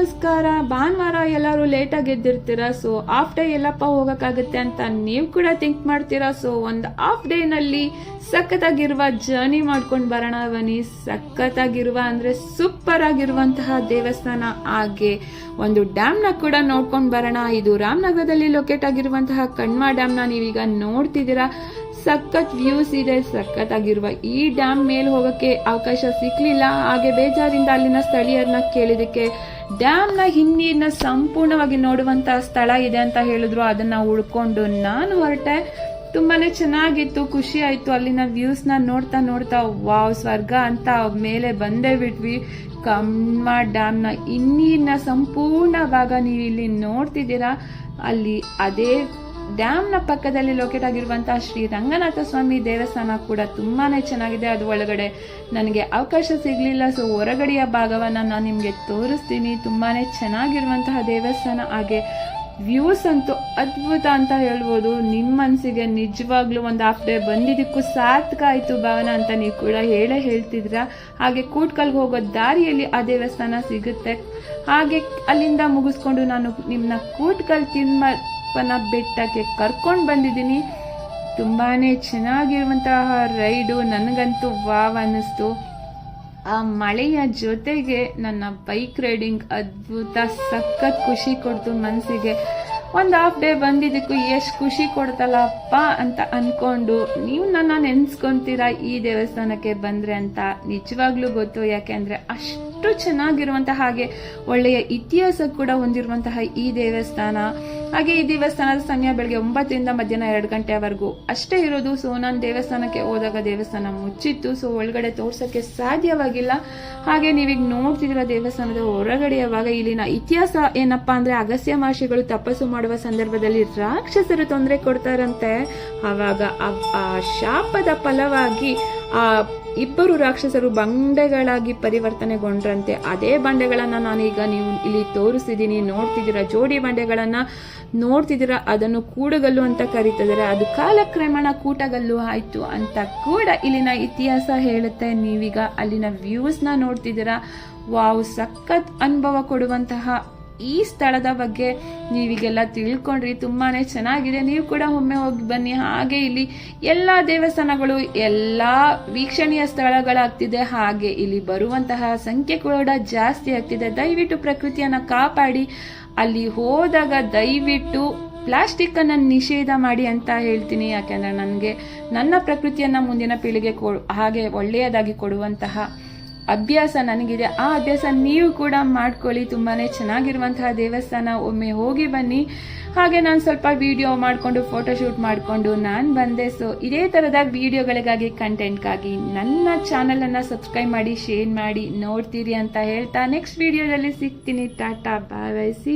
ನಮಸ್ಕಾರ. ಭಾನುವಾರ ಎಲ್ಲರೂ ಲೇಟಾಗಿ ಎದ್ದಿರ್ತೀರ? ಸೊ ಆಫ್ ಡೇ ಎಲ್ಲಪ್ಪ ಹೋಗೋಕ್ಕಾಗುತ್ತೆ ಅಂತ ನೀವು ಕೂಡ ಥಿಂಕ್ ಮಾಡ್ತೀರಾ? ಸೊ ಒಂದು ಆಫ್ ಡೇನಲ್ಲಿ ಸಖತ್ತಾಗಿರುವ ಜರ್ನಿ ಮಾಡ್ಕೊಂಡು ಬರೋಣ ಬನ್ನಿ. ಸಖತ್ತಾಗಿರುವ ಅಂದರೆ ಸೂಪರ್ ಆಗಿರುವಂತಹ ದೇವಸ್ಥಾನ ಹಾಗೆ ಒಂದು ಡ್ಯಾಮ್ನ ಕೂಡ ನೋಡ್ಕೊಂಡು ಬರೋಣ. ಇದು ರಾಮನಗರದಲ್ಲಿ ಲೊಕೇಟ್ ಆಗಿರುವಂತಹ ಕಣ್ಮ ಡ್ಯಾಮ್ನ ನೀವೀಗ ನೋಡ್ತಿದ್ದೀರಾ. ಸಖತ್ ವ್ಯೂಸ್ ಇದೆ, ಸಖತ್ ಆಗಿರುವ ಈ ಡ್ಯಾಮ್ ಮೇಲೆ ಹೋಗಕ್ಕೆ ಅವಕಾಶ ಸಿಕ್ಲಿಲ್ಲ. ಹಾಗೆ ಬೇಜಾರಿಂದ ಅಲ್ಲಿನ ಸ್ಥಳೀಯರನ್ನ ಕೇಳಿದಕ್ಕೆ ಡ್ಯಾಮ್ನ ಹಿನ್ನೀರ್ನ ಸಂಪೂರ್ಣವಾಗಿ ನೋಡುವಂತ ಸ್ಥಳ ಇದೆ ಅಂತ ಹೇಳಿದ್ರು. ಅದನ್ನ ಉಳ್ಕೊಂಡು ನಾನು ಹೊರಟೆ. ತುಂಬಾನೇ ಚೆನ್ನಾಗಿತ್ತು, ಖುಷಿ ಆಯ್ತು ಅಲ್ಲಿನ ವ್ಯೂಸ್ನ ನೋಡ್ತಾ ನೋಡ್ತಾ. ವಾವ್, ಸ್ವರ್ಗ ಅಂತ ಮೇಲೆ ಬಂದೇ ಬಿಟ್ವಿ. ಕಮ್ಮ ಡ್ಯಾಮ್ನ ಇನ್ನೀರ್ನ ಸಂಪೂರ್ಣ ಭಾಗ ನೀವು ಇಲ್ಲಿ ನೋಡ್ತಿದ್ದೀರಾ? ಅಲ್ಲಿ ಅದೇ ಡ್ಯಾಮ್ನ ಪಕ್ಕದಲ್ಲಿ ಲೊಕೇಟ್ ಆಗಿರುವಂತಹ ಶ್ರೀ ರಂಗನಾಥ ಸ್ವಾಮಿ ದೇವಸ್ಥಾನ ಕೂಡ ತುಂಬಾನೇ ಚೆನ್ನಾಗಿದೆ. ಅದು ಒಳಗಡೆ ನನಗೆ ಅವಕಾಶ ಸಿಗಲಿಲ್ಲ. ಸೊ ಹೊರಗಡೆಯ ಭಾಗವನ್ನು ನಾನು ನಿಮಗೆ ತೋರಿಸ್ತೀನಿ. ತುಂಬಾನೇ ಚೆನ್ನಾಗಿರುವಂತಹ ದೇವಸ್ಥಾನ. ಹಾಗೆ ವ್ಯೂಸ್ ಅಂತೂ ಅದ್ಭುತ ಅಂತ ಹೇಳ್ಬೋದು. ನಿಮ್ಮ ಮನಸ್ಸಿಗೆ ನಿಜವಾಗ್ಲೂ ಒಂದು ಹಾಫ್ ಡೇ ಬಂದಿದ್ದಕ್ಕೂ ಸಾರ್ಥಕ ಆಯಿತು ಭವನ ಅಂತ ನೀವು ಕೂಡ ಹೇಳೇ ಹೇಳ್ತಿದ್ರ. ಹಾಗೆ ಕೂಟ್ಕಲ್ಗೆ ಹೋಗೋ ದಾರಿಯಲ್ಲಿ ಆ ದೇವಸ್ಥಾನ ಸಿಗುತ್ತೆ. ಹಾಗೆ ಅಲ್ಲಿಂದ ಮುಗಿಸ್ಕೊಂಡು ನಾನು ನಿಮ್ಮನ್ನ ಕೂಟ್ಕಲ್ ತಿಮ್ಮಪ್ಪನ ಬೆಟ್ಟಕ್ಕೆ ಕರ್ಕೊಂಡು ಬಂದಿದ್ದೀನಿ. ತುಂಬಾ ಚೆನ್ನಾಗಿರುವಂತಹ ರೈಡು. ನನಗಂತೂ ವಾವ್ ಅನ್ನಿಸ್ತು. ಆ ಮಳೆಯ ಜೊತೆಗೆ ನನ್ನ ಬೈಕ್ ರೈಡಿಂಗ್ ಅದ್ಭುತ, ಸಖತ್ ಖುಷಿ ಕೊಡ್ತು ಮನಸ್ಸಿಗೆ ಒಂದು ಹಾಫ್ ಡೇ ಬಂದಿದ್ದಕ್ಕೂ ಎಷ್ಟು ಖುಷಿ ಕೊಡ್ತಲ್ಲಪ್ಪ ಅಂತ ಅಂದ್ಕೊಂಡು ನೀವು ನನ್ನ ನೆನೆಸ್ಕೊತೀರಾ ಈ ದೇವಸ್ಥಾನಕ್ಕೆ ಬಂದರೆ ಅಂತ? ನಿಜವಾಗ್ಲೂ ಗೊತ್ತು. ಯಾಕೆಂದರೆ ಅಷ್ಟು ಚೆನ್ನಾಗಿರುವಂತಹ ಹಾಗೆ ಒಳ್ಳೆಯ ಇತಿಹಾಸ ಕೂಡ ಹೊಂದಿರುವಂತಹ ಈ ದೇವಸ್ಥಾನ. ಹಾಗೆ ಈ ದೇವಸ್ಥಾನದ ಸಮಯ ಬೆಳಗ್ಗೆ ಒಂಬತ್ತರಿಂದ ಮಧ್ಯಾಹ್ನ ಎರಡು ಗಂಟೆವರೆಗೂ ಅಷ್ಟೇ ಇರೋದು. ಸೊ ನಾನು ದೇವಸ್ಥಾನಕ್ಕೆ ಹೋದಾಗ ದೇವಸ್ಥಾನ ಮುಚ್ಚಿತ್ತು. ಸೊ ಒಳಗಡೆ ತೋರ್ಸೋಕ್ಕೆ ಸಾಧ್ಯವಾಗಿಲ್ಲ. ಹಾಗೆ ನೀವೀಗ ನೋಡ್ತಿದ್ದೀರ ದೇವಸ್ಥಾನದ ಹೊರಗಡೆಯವಾಗ ಇಲ್ಲಿನ ಇತಿಹಾಸ ಏನಪ್ಪಾ ಅಂದ್ರೆ ಅಗಸ್ಯ ಮಹರ್ಷಿಗಳು ತಪಸ್ಸು ಮಾಡುವ ಸಂದರ್ಭದಲ್ಲಿ ರಾಕ್ಷಸರು ತೊಂದರೆ ಕೊಡ್ತಾರಂತೆ. ಆವಾಗ ಆ ಶಾಪದ ಫಲವಾಗಿ ಆ ಇಬ್ಬರು ರಾಕ್ಷಸರು ಬಂಡೆಗಳಾಗಿ ಪರಿವರ್ತನೆಗೊಂಡ್ರಂತೆ. ಅದೇ ಬಂಡೆಗಳನ್ನು ನಾನೀಗ ನೀವು ಇಲ್ಲಿ ತೋರಿಸಿದ್ದೀನಿ. ನೋಡ್ತಿದ್ದೀರಾ? ಜೋಡಿ ಬಂಡೆಗಳನ್ನು ನೋಡ್ತಿದ್ದೀರಾ? ಅದನ್ನು ಕೂಡಗಲ್ಲು ಅಂತ ಕರೀತಿದ್ದಾರೆ. ಅದು ಕಾಲಕ್ರಮೇಣ ಕೂಟಗಲ್ಲು ಆಯ್ತು ಅಂತ ಕೂಡ ಇಲ್ಲಿನ ಇತಿಹಾಸ ಹೇಳುತ್ತೆ. ನೀವೀಗ ಅಲ್ಲಿನ ವ್ಯೂಸ್ನ ನೋಡ್ತಿದ್ದೀರಾ? ವಾವ್, ಸಖತ್ ಅನುಭವ ಕೊಡುವಂತಹ ಈ ಸ್ಥಳದ ಬಗ್ಗೆ ನೀವೀಗೆಲ್ಲ ತಿಳ್ಕೊಂಡ್ರಿ, ತುಂಬಾನೇ ಚೆನ್ನಾಗಿದೆ. ನೀವು ಕೂಡ ಒಮ್ಮೆ ಹೋಗಿ ಬನ್ನಿ. ಹಾಗೆ ಇಲ್ಲಿ ಎಲ್ಲ ದೇವಸ್ಥಾನಗಳು, ಎಲ್ಲ ವೀಕ್ಷಣೀಯ ಸ್ಥಳಗಳಾಗ್ತಿದೆ. ಹಾಗೆ ಇಲ್ಲಿ ಬರುವಂತಹ ಸಂಖ್ಯೆ ಕೂಡ ಜಾಸ್ತಿ ಆಗ್ತಿದೆ. ದಯವಿಟ್ಟು ಪ್ರಕೃತಿಯನ್ನ ಕಾಪಾಡಿ. ಅಲ್ಲಿ ಹೋದಾಗ ದಯವಿಟ್ಟು ಪ್ಲಾಸ್ಟಿಕ್ ಅನ್ನ ನಿಷೇಧ ಮಾಡಿ ಅಂತ ಹೇಳ್ತೀನಿ. ಯಾಕೆಂದ್ರೆ ನನಗೆ, ನನ್ನ ಪ್ರಕೃತಿಯನ್ನ ಮುಂದಿನ ಪೀಳಿಗೆ ಕೊ ಹಾಗೆ ಒಳ್ಳೆಯದಾಗಿ ಕೊಡುವಂತಹ ಅಭ್ಯಾಸ ನನಗಿದೆ. ಆ ಅಭ್ಯಾಸ ನೀವು ಕೂಡ ಮಾಡ್ಕೊಳ್ಳಿ. ತುಂಬಾನೇ ಚೆನ್ನಾಗಿರುವಂತಹ ದೇವಸ್ಥಾನ. ಒಮ್ಮೆ ಹೋಗಿ ಬನ್ನಿ. ಹಾಗೆ ನಾನು ಸ್ವಲ್ಪ ವಿಡಿಯೋ ಮಾಡಿಕೊಂಡು ಫೋಟೋಶೂಟ್ ಮಾಡಿಕೊಂಡು ನಾನು ಬಂದೆ. ಸೊ ಇದೇ ಥರದ ವಿಡಿಯೋಗಳಿಗಾಗಿ ಕಂಟೆಂಟ್ಗಾಗಿ ನನ್ನ ಚಾನಲನ್ನು ಸಬ್ಸ್ಕ್ರೈಬ್ ಮಾಡಿ ಶೇರ್ ಮಾಡಿ ನೋಡ್ತೀರಿ ಅಂತ ಹೇಳ್ತಾ ನೆಕ್ಸ್ಟ್ ವಿಡಿಯೋದಲ್ಲಿ ಸಿಗ್ತೀನಿ. Tata bye see